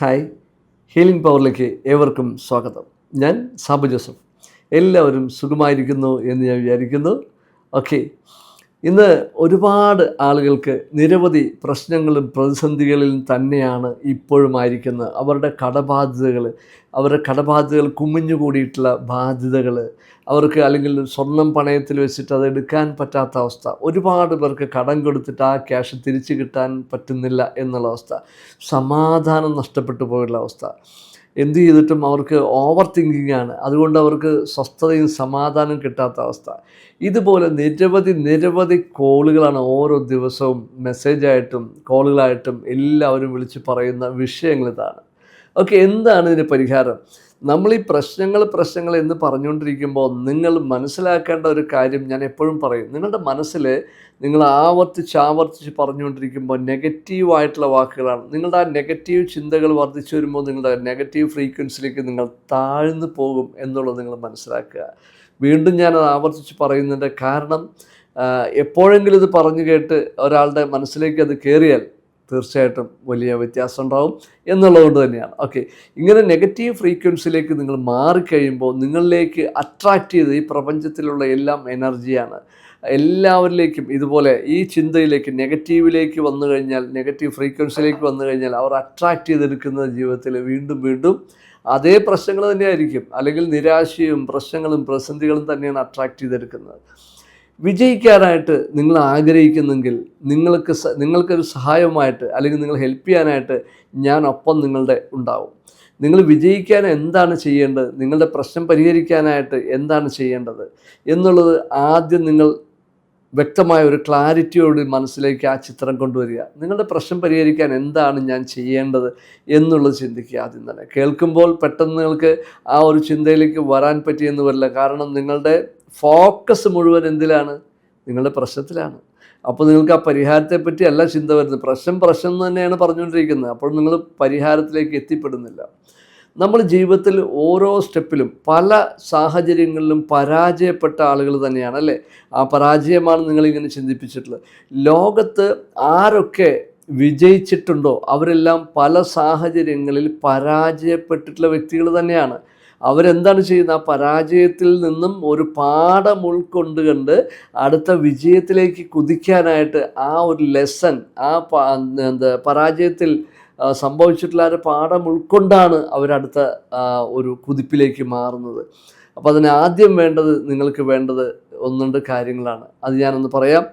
Hi. Healing പവറിലേക്ക് ഏവർക്കും സ്വാഗതം. ഞാൻ സാബു ജോസഫ്. എല്ലാവരും സുഖമായിരിക്കുന്നു എന്ന് ഞാൻ വിചാരിക്കുന്നു. ഓക്കെ. ഇന്ന് ഒരുപാട് ആളുകൾക്ക് നിരവധി പ്രശ്നങ്ങളും പ്രതിസന്ധികളിലും തന്നെയാണ് ഇപ്പോഴും ആയിരിക്കുന്നത് അവരുടെ കടബാധ്യതകൾ അവരുടെ കടബാധ്യതകൾ കുമിഞ്ഞുകൂടിയിട്ടുള്ള ബാധ്യതകൾ. അവർക്ക് അല്ലെങ്കിൽ സ്വർണം പണയത്തിൽ വെച്ചിട്ട് അത് എടുക്കാൻ പറ്റാത്ത അവസ്ഥ. ഒരുപാട് പേർക്ക് കടം കൊടുത്തിട്ട് ആ ക്യാഷ് തിരിച്ചു കിട്ടാൻ പറ്റുന്നില്ല എന്നുള്ള അവസ്ഥ. സമാധാനം നഷ്ടപ്പെട്ടു പോയുള്ള അവസ്ഥ. എന്ത് ചെയ്തിട്ടും അവർക്ക് ഓവർ തിങ്കിങ് ആണ്. അതുകൊണ്ട് അവർക്ക് സ്വസ്ഥതയും സമാധാനം കിട്ടാത്ത അവസ്ഥ. ഇതുപോലെ നിരവധി നിരവധി കോളുകളാണ് ഓരോ ദിവസവും മെസ്സേജായിട്ടും കോളുകളായിട്ടും എല്ലാവരും വിളിച്ച് പറയുന്ന വിഷയങ്ങൾ ഇതാണ് ഓക്കെ എന്താണ് ഇതിന്റെ പരിഹാരം? നമ്മൾ ഈ പ്രശ്നങ്ങൾ പ്രശ്നങ്ങൾ എന്ന് പറഞ്ഞുകൊണ്ടിരിക്കുമ്പോൾ നിങ്ങൾ മനസ്സിലാക്കേണ്ട ഒരു കാര്യം ഞാൻ എപ്പോഴും പറയും. നിങ്ങളുടെ മനസ്സിൽ നിങ്ങൾ ആവർത്തിച്ച് ആവർത്തിച്ച് പറഞ്ഞുകൊണ്ടിരിക്കുമ്പോൾ നെഗറ്റീവായിട്ടുള്ള വാക്കുകളാണ്. നിങ്ങളുടെ ആ നെഗറ്റീവ് ചിന്തകൾ വർദ്ധിച്ചു വരുമ്പോൾ നിങ്ങളുടെ നെഗറ്റീവ് ഫ്രീക്വൻസിയിലേക്ക് നിങ്ങൾ താഴ്ന്നു പോകും എന്നുള്ളത് നിങ്ങൾ മനസ്സിലാക്കുക. വീണ്ടും ഞാനത് ആവർത്തിച്ച് പറയുന്നതിന്റെ കാരണം എപ്പോഴെങ്കിലും ഇത് പറഞ്ഞു കേട്ട് ഒരാളുടെ മനസ്സിലേക്ക് അത് കയറിയാൽ തീർച്ചയായിട്ടും വലിയ വ്യത്യാസം ഉണ്ടാവും എന്നുള്ളതുകൊണ്ട് തന്നെയാണ്. ഓക്കെ ഇങ്ങനെ നെഗറ്റീവ് ഫ്രീക്വൻസിയിലേക്ക് നിങ്ങൾ മാറിക്കഴിയുമ്പോൾ നിങ്ങളിലേക്ക് അട്രാക്റ്റ് ചെയ്ത് ഈ പ്രപഞ്ചത്തിലുള്ള എല്ലാം എനർജിയാണ് എല്ലാവരിലേക്കും ഇതുപോലെ ഈ ചിന്തയിലേക്ക് നെഗറ്റീവിലേക്ക് വന്നു കഴിഞ്ഞാൽ നെഗറ്റീവ് ഫ്രീക്വൻസിയിലേക്ക് വന്നു കഴിഞ്ഞാൽ അവർ അട്രാക്റ്റ് ചെയ്തെടുക്കുന്ന ജീവിതത്തിൽ വീണ്ടും വീണ്ടും അതേ പ്രശ്നങ്ങൾ തന്നെയായിരിക്കും. അല്ലെങ്കിൽ നിരാശയും പ്രശ്നങ്ങളും പ്രതിസന്ധികളും തന്നെയാണ് അട്രാക്റ്റ് ചെയ്തെടുക്കുന്നത്. വിജയിക്കാനായിട്ട് നിങ്ങൾ ആഗ്രഹിക്കുന്നെങ്കിൽ നിങ്ങൾക്ക് നിങ്ങൾക്കൊരു സഹായമായിട്ട് അല്ലെങ്കിൽ നിങ്ങൾ ഹെൽപ്പ് ചെയ്യാനായിട്ട് ഞാൻ ഒപ്പം നിങ്ങളുടെ ഉണ്ടാവും. നിങ്ങൾ വിജയിക്കാൻ എന്താണ് ചെയ്യേണ്ടത്? നിങ്ങളുടെ പ്രശ്നം പരിഹരിക്കാനായിട്ട് എന്താണ് ചെയ്യേണ്ടത്? എന്നുള്ളത് ആദ്യം നിങ്ങൾ വ്യക്തമായ ഒരു ക്ലാരിറ്റിയോട് മനസ്സിലേക്ക് ആ ചിത്രം കൊണ്ടുവരിക. നിങ്ങളുടെ പ്രശ്നം പരിഹരിക്കാൻ എന്താണ് ഞാൻ ചെയ്യേണ്ടത് എന്നുള്ളത് ചിന്തിക്കുക ആദ്യം തന്നെ. കേൾക്കുമ്പോൾ പെട്ടെന്ന് നിങ്ങൾക്ക് ആ ഒരു ചിന്തയിലേക്ക് വരാൻ പറ്റിയെന്ന് വരില്ല. കാരണം നിങ്ങളുടെ ഫോക്കസ് മുഴുവൻ എന്തിലാണ്? നിങ്ങളുടെ പ്രശ്നത്തിലാണ്. അപ്പോൾ നിങ്ങൾക്ക് ആ പരിഹാരത്തെ പറ്റി അല്ല ചിന്ത വരുന്നത്. പ്രശ്നം പ്രശ്നം തന്നെയാണ് പറഞ്ഞുകൊണ്ടിരിക്കുന്നത്. അപ്പോൾ നിങ്ങൾ പരിഹാരത്തിലേക്ക് എത്തിപ്പെടുന്നില്ല. നമ്മൾ ജീവിതത്തിൽ ഓരോ സ്റ്റെപ്പിലും പല സാഹചര്യങ്ങളിലും പരാജയപ്പെട്ട ആളുകൾ തന്നെയാണ് അല്ലേ? ആ പരാജയമാണ് നിങ്ങളിങ്ങനെ ചിന്തിപ്പിച്ചിട്ടുള്ളത്. ലോകത്ത് ആരൊക്കെ വിജയിച്ചിട്ടുണ്ടോ? അവരെല്ലാം പല സാഹചര്യങ്ങളിൽ പരാജയപ്പെട്ടിട്ടുള്ള വ്യക്തികൾ തന്നെയാണ്. അവരെന്താണ് ചെയ്യുന്നത്? ആ പരാജയത്തിൽ നിന്നും ഒരു പാഠം ഉൾക്കൊണ്ടുകൊണ്ട് അടുത്ത വിജയത്തിലേക്ക് കുതിക്കാനായിട്ട് ആ ഒരു ലെസൺ ആ എന്താ പരാജയത്തിൽ സംഭവിച്ചിട്ടുള്ള ഒരു പാഠം ഉൾക്കൊണ്ടാണ് അവരടുത്ത ഒരു കുതിപ്പിലേക്ക് മാറുന്നത്. അപ്പോൾ അതിന് ആദ്യം വേണ്ടത് നിങ്ങൾക്ക് വേണ്ടത് ഒന്നുണ്ട് കാര്യങ്ങളാണ്. അത് ഞാനൊന്ന് പറയാം.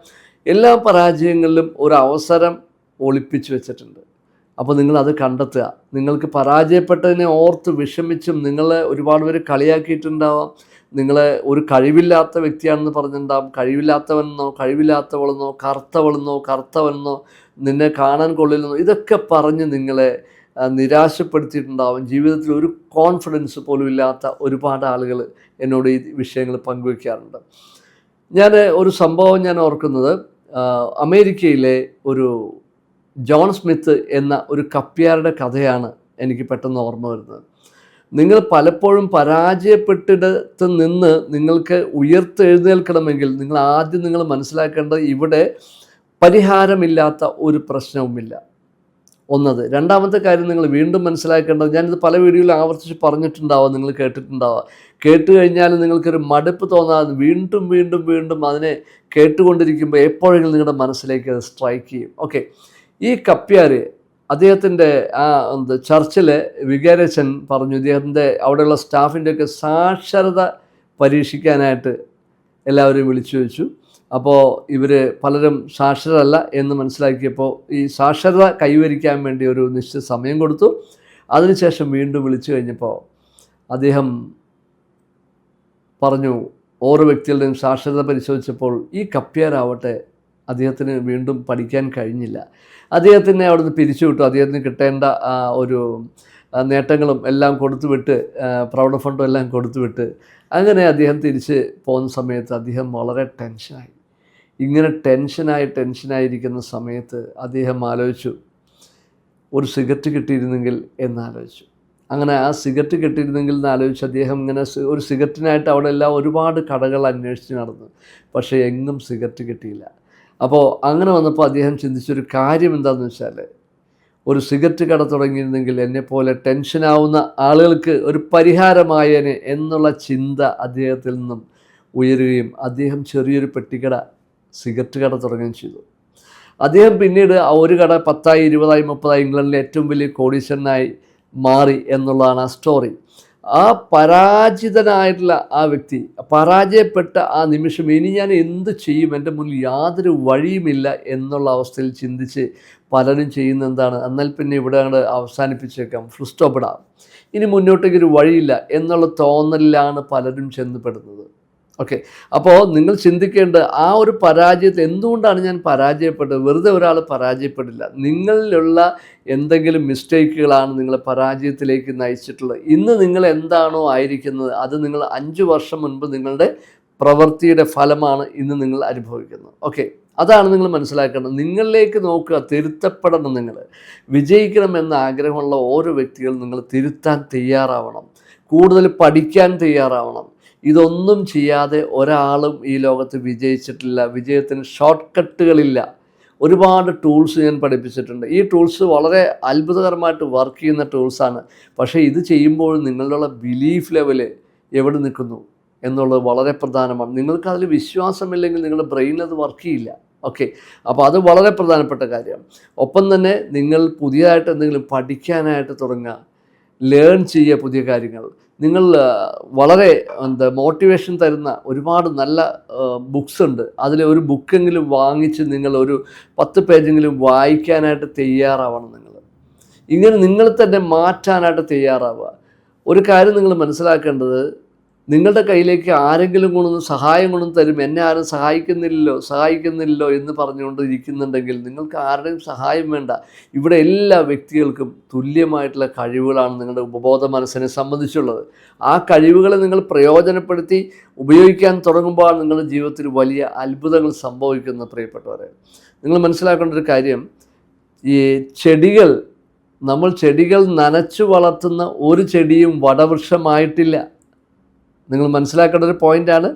എല്ലാ പരാജയങ്ങളിലും ഒരു അവസരം ഒളിപ്പിച്ചു വെച്ചിട്ടുണ്ട്. അപ്പോൾ നിങ്ങൾ അത് കണ്ടെത്തുക. നിങ്ങൾക്ക് പരാജയപ്പെട്ടതിനെ ഓർത്ത് വിഷമിച്ചും നിങ്ങളെ ഒരുപാട് പേര് കളിയാക്കിയിട്ടുണ്ടാവാം. നിങ്ങളെ ഒരു കഴിവില്ലാത്ത വ്യക്തിയാണെന്ന് പറഞ്ഞിട്ടുണ്ടാവും. കഴിവില്ലാത്തവനെന്നോ കഴിവില്ലാത്തവളെന്നോ കറുത്തവളെന്നോ കറുത്തവനെന്നോ നിന്നെ കാണാൻ കൊള്ളില്ലെന്നോ ഇതൊക്കെ പറഞ്ഞ് നിങ്ങളെ നിരാശപ്പെടുത്തിയിട്ടുണ്ടാവും. ജീവിതത്തിൽ ഒരു കോൺഫിഡൻസ് പോലും ഇല്ലാത്ത ഒരുപാട് ആളുകൾ എന്നോട് ഈ വിഷയങ്ങൾ പങ്കുവയ്ക്കാറുണ്ട് ഞാൻ ഒരു സംഭവം ഞാൻ ഓർക്കുന്നത്. അമേരിക്കയിലെ ഒരു ജോൺ സ്മിത്ത് എന്ന ഒരു കപ്പ്യാരുടെ കഥയാണ് എനിക്ക് പെട്ടെന്ന് ഓർമ്മ വരുന്നത്. നിങ്ങൾ പലപ്പോഴും പരാജയപ്പെട്ടിടത്ത് നിന്ന് നിങ്ങൾക്ക് ഉയർത്തെഴുന്നേൽക്കണമെങ്കിൽ നിങ്ങൾ ആദ്യം നിങ്ങൾ മനസ്സിലാക്കേണ്ടത് ഇവിടെ പരിഹാരമില്ലാത്ത ഒരു പ്രശ്നവുമില്ല. ഒന്നത്. രണ്ടാമത്തെ കാര്യം നിങ്ങൾ വീണ്ടും മനസ്സിലാക്കേണ്ടത് ഞാനിത് പല വീഡിയോയിൽ ആവർത്തിച്ച് പറഞ്ഞിട്ടുണ്ടാവാം നിങ്ങൾ കേട്ടിട്ടുണ്ടാവാം. കേട്ട് കഴിഞ്ഞാൽ നിങ്ങൾക്കൊരു മടുപ്പ് തോന്നാതെ വീണ്ടും വീണ്ടും വീണ്ടും അതിനെ കേട്ടുകൊണ്ടിരിക്കുമ്പോൾ എപ്പോഴെങ്കിലും നിങ്ങളുടെ മനസ്സിലേക്ക് അത് സ്ട്രൈക്ക് ചെയ്യും. ഓക്കെ. ഈ കപ്പ്യാർ അദ്ദേഹത്തിന്റെ ആ എന്ത് ചർച്ചിലെ വികാരച്ചൻ പറഞ്ഞു ഇദ്ദേഹത്തിന്റെ അവിടെയുള്ള സ്റ്റാഫിന്റെയൊക്കെ സാക്ഷരത പരീക്ഷിക്കാനായിട്ട് എല്ലാവരും വിളിച്ചു വെച്ചു അപ്പോൾ ഇവർ പലരും സാക്ഷരല്ല എന്ന് മനസ്സിലാക്കിയപ്പോൾ ഈ സാക്ഷരത കൈവരിക്കാൻ വേണ്ടി ഒരു നിശ്ചിത സമയം കൊടുത്തു. അതിനുശേഷം വീണ്ടും വിളിച്ചു കഴിഞ്ഞപ്പോൾ അദ്ദേഹം പറഞ്ഞു ഓരോ വ്യക്തികളുടെയും സാക്ഷരത പരിശോധിച്ചപ്പോൾ ഈ കപ്പ്യാരാവട്ടെ അദ്ദേഹത്തിന് വീണ്ടും പഠിക്കാൻ കഴിഞ്ഞില്ല. അദ്ദേഹത്തിനെ അവിടുന്ന് പിരിച്ചുവിട്ടു അദ്ദേഹത്തിന് കിട്ടേണ്ട ഒരു നേട്ടങ്ങളും എല്ലാം കൊടുത്തുവിട്ട് പ്രൗഢ ഫണ്ടും എല്ലാം കൊടുത്തുവിട്ട് അങ്ങനെ അദ്ദേഹം തിരിച്ച് പോകുന്ന സമയത്ത് അദ്ദേഹം വളരെ ടെൻഷനായി. ഇങ്ങനെ ടെൻഷനായി ടെൻഷനായിരിക്കുന്ന സമയത്ത് അദ്ദേഹം ആലോചിച്ചു ഒരു സിഗരറ്റ് കിട്ടിയിരുന്നെങ്കിൽ എന്നാലോചിച്ചു. അങ്ങനെ ആ സിഗരറ്റ് കിട്ടിയിരുന്നെങ്കിൽ എന്ന് ആലോചിച്ച് അദ്ദേഹം ഇങ്ങനെ ഒരു സിഗരറ്റിനായിട്ട് അവിടെ എല്ലാം ഒരുപാട് കടകൾ അന്വേഷിച്ച് നടന്നു. പക്ഷേ എങ്ങും സിഗരറ്റ് കിട്ടിയില്ല. അപ്പോൾ അങ്ങനെ വന്നപ്പോൾ അദ്ദേഹം ചിന്തിച്ചൊരു കാര്യം എന്താണെന്ന് വെച്ചാൽ ഒരു സിഗരറ്റ് കട തുടങ്ങിയിരുന്നെങ്കിൽ എന്നെപ്പോലെ ടെൻഷനാവുന്ന ആളുകൾക്ക് ഒരു പരിഹാരമായേനെ എന്നുള്ള ചിന്ത അദ്ദേഹത്തിൽ നിന്നും ഉയരുകയും അദ്ദേഹം ചെറിയൊരു പെട്ടിക്കട സിഗരറ്റ് കട തുടങ്ങുകയും ചെയ്തു. അദ്ദേഹം പിന്നീട് ആ ഒരു കട പത്തായി ഇരുപതായി മുപ്പതായി ഇംഗ്ലണ്ടിലെ ഏറ്റവും വലിയ കോടീശ്വരനായി മാറി എന്നുള്ളതാണ് ആ സ്റ്റോറി ആ പരാജിതനായിട്ടുള്ള ആ വ്യക്തി പരാജയപ്പെട്ട ആ നിമിഷം ഇനി ഞാൻ എന്ത് ചെയ്യും? എന്റെ മുന്നിൽ യാതൊരു വഴിയുമില്ല എന്നുള്ള അവസ്ഥയിൽ ചിന്തിച്ച് പലരും ചെയ്യുന്ന എന്താണ്? എന്നാൽ പിന്നെ ഇവിടെ അങ്ങോട്ട് അവസാനിപ്പിച്ചേക്കാം. ഫുൾ ഇനി മുന്നോട്ടേക്കൊരു വഴിയില്ല എന്നുള്ള തോന്നലിലാണ് പലരും ചെന്നപ്പെടുന്നത് ഓക്കെ. അപ്പോൾ നിങ്ങൾ ചിന്തിക്കേണ്ട ആ ഒരു പരാജയത്തെ എന്തുകൊണ്ടാണ് ഞാൻ പരാജയപ്പെട്ടത്? വെറുതെ ഒരാൾ പരാജയപ്പെടില്ല. നിങ്ങളിലുള്ള എന്തെങ്കിലും മിസ്റ്റേക്കുകളാണ് നിങ്ങളെ പരാജയത്തിലേക്ക് നയിച്ചിട്ടുള്ളത്. ഇന്ന് നിങ്ങൾ എന്താണോ ആയിരിക്കുന്നത് അത് നിങ്ങൾ അഞ്ച് വർഷം മുൻപ് നിങ്ങളുടെ പ്രവൃത്തിയുടെ ഫലമാണ് ഇന്ന് നിങ്ങൾ അനുഭവിക്കുന്നത്. ഓക്കെ. അതാണ് നിങ്ങൾ മനസ്സിലാക്കേണ്ടത്. നിങ്ങളിലേക്ക് നോക്കുക തിരുത്തപ്പെടണം നിങ്ങൾ. വിജയിക്കണം എന്ന ആഗ്രഹമുള്ള ഓരോ വ്യക്തികളും നിങ്ങൾ തിരുത്താൻ തയ്യാറാവണം. കൂടുതൽ പഠിക്കാൻ തയ്യാറാവണം. ഇതൊന്നും ചെയ്യാതെ ഒരാളും ഈ ലോകത്ത് വിജയിച്ചിട്ടില്ല. വിജയത്തിന് ഷോർട്ട് കട്ടുകളില്ല ഒരുപാട് ടൂൾസ് ഞാൻ പഠിപ്പിച്ചിട്ടുണ്ട്. ഈ ടൂൾസ് വളരെ അത്ഭുതകരമായിട്ട് വർക്ക് ചെയ്യുന്ന ടൂൾസാണ് പക്ഷേ ഇത് ചെയ്യുമ്പോൾ നിങ്ങളുടെ ബിലീഫ് ലെവൽ എവിടെ നിൽക്കുന്നു എന്നുള്ളത് വളരെ പ്രധാനമാണ്. നിങ്ങൾക്ക് അതിൽ വിശ്വാസമില്ലെങ്കിൽ നിങ്ങളുടെ ബ്രെയിൻ അത് വർക്ക് ചെയ്യില്ല. ഓക്കെ അപ്പോൾ അത് വളരെ പ്രധാനപ്പെട്ട കാര്യമാണ് ഒപ്പം തന്നെ നിങ്ങൾ പുതിയതായിട്ട് എന്തെങ്കിലും പഠിക്കാനായിട്ട് തുടങ്ങുക. ലേൺ ചെയ്യുക പുതിയ കാര്യങ്ങൾ. നിങ്ങൾ വളരെ എന്താ മോട്ടിവേഷൻ തരുന്ന ഒരുപാട് നല്ല ബുക്സ് ഉണ്ട്. അതിൽ ഒരു ബുക്കെങ്കിലും വാങ്ങിച്ച് നിങ്ങൾ ഒരു പത്ത് പേജെങ്കിലും വായിക്കാനായിട്ട് തയ്യാറാവണം നിങ്ങൾ. ഇങ്ങനെ നിങ്ങൾ തന്നെ മാറ്റാനായിട്ട് തയ്യാറാവുക. ഒരു കാര്യം നിങ്ങൾ മനസ്സിലാക്കേണ്ടത് നിങ്ങളുടെ കയ്യിലേക്ക് ആരെങ്കിലും കൊണ്ടൊന്ന് സഹായം കൊണ്ടൊന്ന് തരും. എന്നെ ആരും സഹായിക്കുന്നില്ലല്ലോ സഹായിക്കുന്നില്ലല്ലോ എന്ന് പറഞ്ഞുകൊണ്ട് ഇരിക്കുന്നുണ്ടെങ്കിൽ നിങ്ങൾക്ക് ആരുടെയും സഹായം വേണ്ട. ഇവിടെ എല്ലാ വ്യക്തികൾക്കും തുല്യമായിട്ടുള്ള കഴിവുകളാണ് നിങ്ങളുടെ ഉപബോധ മനസ്സിനെ സംബന്ധിച്ചുള്ളത്. ആ കഴിവുകളെ നിങ്ങൾ പ്രയോജനപ്പെടുത്തി ഉപയോഗിക്കാൻ തുടങ്ങുമ്പോൾ നിങ്ങളുടെ ജീവിതത്തിൽ വലിയ അത്ഭുതങ്ങൾ സംഭവിക്കുന്ന പ്രിയപ്പെട്ടവരെ. നിങ്ങൾ മനസ്സിലാക്കേണ്ട ഒരു കാര്യം ഈ ചെടികൾ നമ്മൾ ചെടികൾ നനച്ചു വളർത്തുന്ന ഒരു ചെടിയും വടവൃക്ഷമായിട്ടില്ല. നിങ്ങൾ മനസ്സിലാക്കേണ്ട ഒരു പോയിന്റാണ്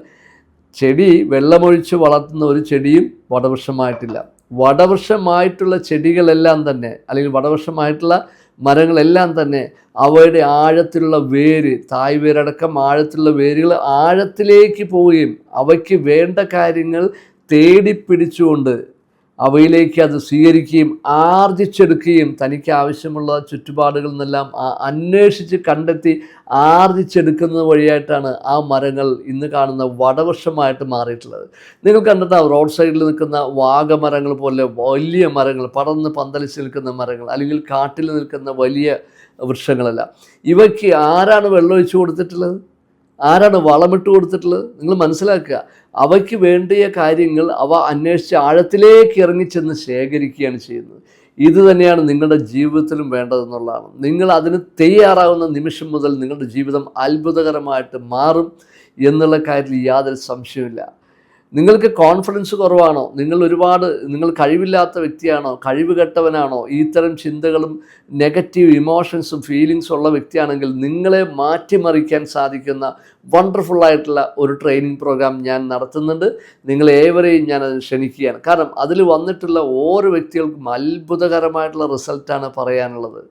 ചെടി വെള്ളമൊഴിച്ച് വളർത്തുന്ന ഒരു ചെടിയും വടവൃക്ഷമായിട്ടില്ല. വടവൃക്ഷമായിട്ടുള്ള ചെടികളെല്ലാം തന്നെ അല്ലെങ്കിൽ വടവൃക്ഷമായിട്ടുള്ള മരങ്ങളെല്ലാം തന്നെ അവയുടെ ആഴത്തിലുള്ള വേര് തായ് വേരടക്കം ആഴത്തിലുള്ള വേരുകൾ ആഴത്തിലേക്ക് പോവുകയും അവയ്ക്ക് വേണ്ട കാര്യങ്ങൾ തേടിപ്പിടിച്ചുകൊണ്ട് അവയിലേക്ക് അത് സ്വീകരിക്കുകയും ആർജിച്ചെടുക്കുകയും തനിക്ക് ആവശ്യമുള്ള ചുറ്റുപാടുകളിൽ നിന്നെല്ലാം അന്വേഷിച്ച് കണ്ടെത്തി ആർജിച്ചെടുക്കുന്നത് വഴിയായിട്ടാണ് ആ മരങ്ങൾ ഇന്ന് കാണുന്ന വടവൃക്ഷമായിട്ട് മാറിയിട്ടുള്ളത്. നിങ്ങൾ കണ്ടെത്താം റോഡ് സൈഡിൽ നിൽക്കുന്ന വാഗമരങ്ങൾ പോലെ വലിയ മരങ്ങൾ പടർന്ന് പന്തലിച്ച് നിൽക്കുന്ന മരങ്ങൾ അല്ലെങ്കിൽ കാട്ടിൽ നിൽക്കുന്ന വലിയ വൃക്ഷങ്ങളല്ല. ഇവയ്ക്ക് ആരാണ് വെള്ളമൊഴിച്ചു കൊടുത്തിട്ടുള്ളത്? ആരാണ് വളമിട്ട് കൊടുത്തിട്ടുള്ളത്? നിങ്ങൾ മനസ്സിലാക്കുക. അവയ്ക്ക് വേണ്ടിയ കാര്യങ്ങൾ അവ അന്വേഷിച്ച് ആഴത്തിലേക്ക് ഇറങ്ങിച്ചെന്ന് ശേഖരിക്കുകയാണ് ചെയ്യുന്നത്. ഇത് തന്നെയാണ് നിങ്ങളുടെ ജീവിതത്തിലും വേണ്ടതെന്നുള്ളതാണ്. നിങ്ങൾ അതിന് തയ്യാറാവുന്ന നിമിഷം മുതൽ നിങ്ങളുടെ ജീവിതം അത്ഭുതകരമായിട്ട് മാറും എന്നുള്ള കാര്യത്തിൽ യാതൊരു സംശയമില്ല നിങ്ങൾക്ക് കോൺഫിഡൻസ് കുറവാണോ? നിങ്ങൾ ഒരുപാട് നിങ്ങൾ കഴിവില്ലാത്ത വ്യക്തിയാണോ? കഴിവ് കെട്ടവനാണോ? ഇത്തരം ചിന്തകളും നെഗറ്റീവ് ഇമോഷൻസും ഫീലിങ്സും ഉള്ള വ്യക്തിയാണെങ്കിൽ നിങ്ങളെ മാറ്റിമറിക്കാൻ സാധിക്കുന്ന വണ്ടർഫുൾ ആയിട്ടുള്ള ഒരു ട്രെയിനിങ് പ്രോഗ്രാം ഞാൻ നടത്തുന്നുണ്ട്. നിങ്ങൾ ഏവരെയും ഞാൻ അത് ക്ഷണിക്കുകയാണ്. കാരണം അതിൽ വന്നിട്ടുള്ള ഓരോ വ്യക്തികൾക്കും അത്ഭുതകരമായിട്ടുള്ള റിസൾട്ടാണ് പറയാനുള്ളത്.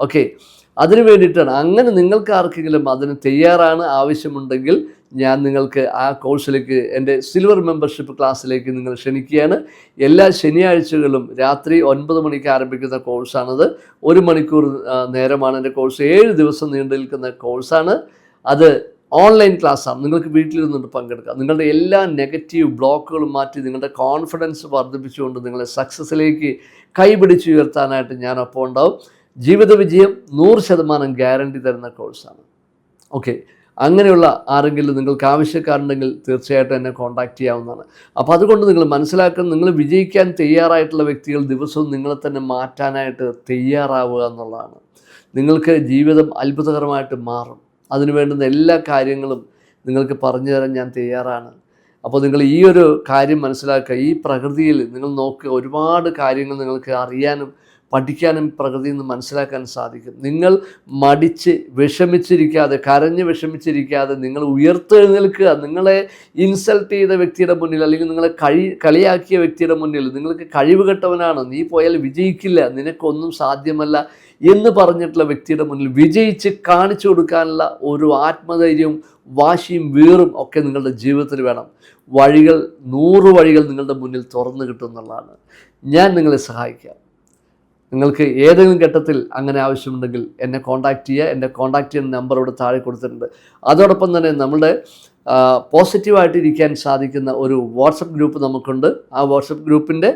ഓക്കെ അതിനു വേണ്ടിയിട്ടാണ്. അങ്ങനെ നിങ്ങൾക്ക് ആർക്കെങ്കിലും അതിന് തയ്യാറാണ് ആവശ്യമുണ്ടെങ്കിൽ ഞാൻ നിങ്ങൾക്ക് ആ കോഴ്സിലേക്ക് എന്റെ സിൽവർ മെമ്പർഷിപ്പ് ക്ലാസ്സിലേക്ക് നിങ്ങൾ ക്ഷണിക്കുകയാണ്. എല്ലാ ശനിയാഴ്ചകളും രാത്രി ഒൻപത് മണിക്ക് ആരംഭിക്കുന്ന കോഴ്സാണത്. ഒരു മണിക്കൂർ നേരമാണ് എന്റെ കോഴ്സ്. ഏഴ് ദിവസം നീണ്ടു നിൽക്കുന്ന കോഴ്സാണ്. അത് ഓൺലൈൻ ക്ലാസ്സാണ്. നിങ്ങൾക്ക് വീട്ടിലിരുന്നുകൊണ്ട് പങ്കെടുക്കാം. നിങ്ങളുടെ എല്ലാ നെഗറ്റീവ് ബ്ലോക്കുകളും മാറ്റി നിങ്ങളുടെ കോൺഫിഡൻസ് വർദ്ധിപ്പിച്ചുകൊണ്ട് നിങ്ങളെ സക്സസ്സിലേക്ക് കൈപിടിച്ച് ഉയർത്താനായിട്ട് ഞാൻ അപ്പോൾ ഉണ്ടാവും ജീവിത വിജയം നൂറ് ശതമാനം ഗ്യാരണ്ടി തരുന്ന കോഴ്സാണ്. ഓക്കെ. അങ്ങനെയുള്ള ആരെങ്കിലും നിങ്ങൾക്ക് ആവശ്യക്കാരുണ്ടെങ്കിൽ തീർച്ചയായിട്ടും എന്നെ കോൺടാക്റ്റ് ചെയ്യാവുന്നതാണ്. അപ്പോൾ അതുകൊണ്ട് നിങ്ങൾ മനസ്സിലാക്കുന്ന നിങ്ങൾ വിജയിക്കാൻ തയ്യാറായിട്ടുള്ള വ്യക്തികൾ ദിവസവും നിങ്ങളെ തന്നെ മാറ്റാനായിട്ട് തയ്യാറാവുക എന്നുള്ളതാണ്. നിങ്ങൾക്ക് ജീവിതം അത്ഭുതകരമായിട്ട് മാറും. അതിനു വേണ്ടുന്ന എല്ലാ കാര്യങ്ങളും നിങ്ങൾക്ക് പറഞ്ഞു തരാൻ ഞാൻ തയ്യാറാണ്. അപ്പോൾ നിങ്ങൾ ഈ ഒരു കാര്യം മനസ്സിലാക്കുക. ഈ പ്രകൃതിയിൽ നിങ്ങൾ നോക്കുക. ഒരുപാട് കാര്യങ്ങൾ നിങ്ങൾക്ക് അറിയാനും പഠിക്കാനും പ്രകൃതിയിൽ നിന്ന് മനസ്സിലാക്കാൻ സാധിക്കും. നിങ്ങൾ മടിച്ച് വിഷമിച്ചിരിക്കാതെ കരഞ്ഞ് വിഷമിച്ചിരിക്കാതെ നിങ്ങൾ ഉയർത്തെഴുന്നേൽക്കുക നിങ്ങളെ ഇൻസൾട്ട് ചെയ്ത വ്യക്തിയുടെ മുന്നിൽ അല്ലെങ്കിൽ നിങ്ങളെ കഴി കളിയാക്കിയ വ്യക്തിയുടെ മുന്നിൽ നിങ്ങൾക്ക് കഴിവ് കെട്ടവനാണ് നീ പോയാൽ വിജയിക്കില്ല നിനക്കൊന്നും സാധ്യമല്ല എന്ന് പറഞ്ഞിട്ടുള്ള വ്യക്തിയുടെ മുന്നിൽ വിജയിച്ച് കാണിച്ചു കൊടുക്കാനുള്ള ഒരു ആത്മധൈര്യവും വാശിയും വീറും ഒക്കെ നിങ്ങളുടെ ജീവിതത്തിൽ വേണം. വഴികൾ നൂറ് വഴികൾ നിങ്ങളുടെ മുന്നിൽ തുറന്നു കിട്ടും എന്നുള്ളതാണ്. ഞാൻ നിങ്ങളെ സഹായിക്കാം. നിങ്ങൾക്ക് ഏതെങ്കിലും ഘട്ടത്തിൽ അങ്ങനെ ആവശ്യമുണ്ടെങ്കിൽ എന്നെ കോൺടാക്റ്റ് ചെയ്യുക. എന്റെ കോൺടാക്റ്റ് ചെയ്യുന്ന നമ്പർ ഇവിടെ താഴെ കൊടുത്തിട്ടുണ്ട്. അതോടൊപ്പം തന്നെ നമ്മുടെ പോസിറ്റീവായിട്ട് ഇരിക്കാൻ സാധിക്കുന്ന ഒരു വാട്സപ്പ് ഗ്രൂപ്പ് നമുക്കുണ്ട്. ആ വാട്സപ്പ് ഗ്രൂപ്പിന്റെ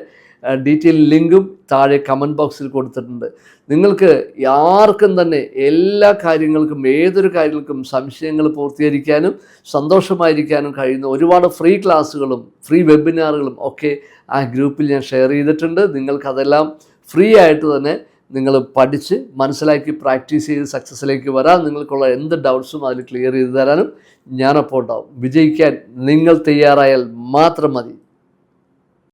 ഡീറ്റെയിൽ ലിങ്കും താഴെ കമന്റ് ബോക്സിൽ കൊടുത്തിട്ടുണ്ട്. നിങ്ങൾക്ക് ആർക്കും തന്നെ എല്ലാ കാര്യങ്ങൾക്കും ഏതൊരു കാര്യങ്ങൾക്കും സംശയങ്ങൾ പൂർത്തീകരിക്കാനും സന്തോഷമായിരിക്കാനും കഴിയുന്ന ഒരുപാട് ഫ്രീ ക്ലാസ്സുകളും ഫ്രീ വെബിനാറുകളും ഒക്കെ ആ ഗ്രൂപ്പിൽ ഞാൻ ഷെയർ ചെയ്തിട്ടുണ്ട്. നിങ്ങൾക്കതെല്ലാം ഫ്രീ ആയിട്ട് തന്നെ നിങ്ങൾ പഠിച്ച് മനസ്സിലാക്കി പ്രാക്ടീസ് ചെയ്ത് സക്സസ്സിലേക്ക് വരാൻ നിങ്ങൾക്കുള്ള എന്ത് ഡൗട്ട്സും അതിൽ ക്ലിയർ ചെയ്ത് തരാനും ഞാനപ്പോൾ ഉണ്ടാവും. വിജയിക്കാൻ നിങ്ങൾ തയ്യാറായാൽ മാത്രം മതി.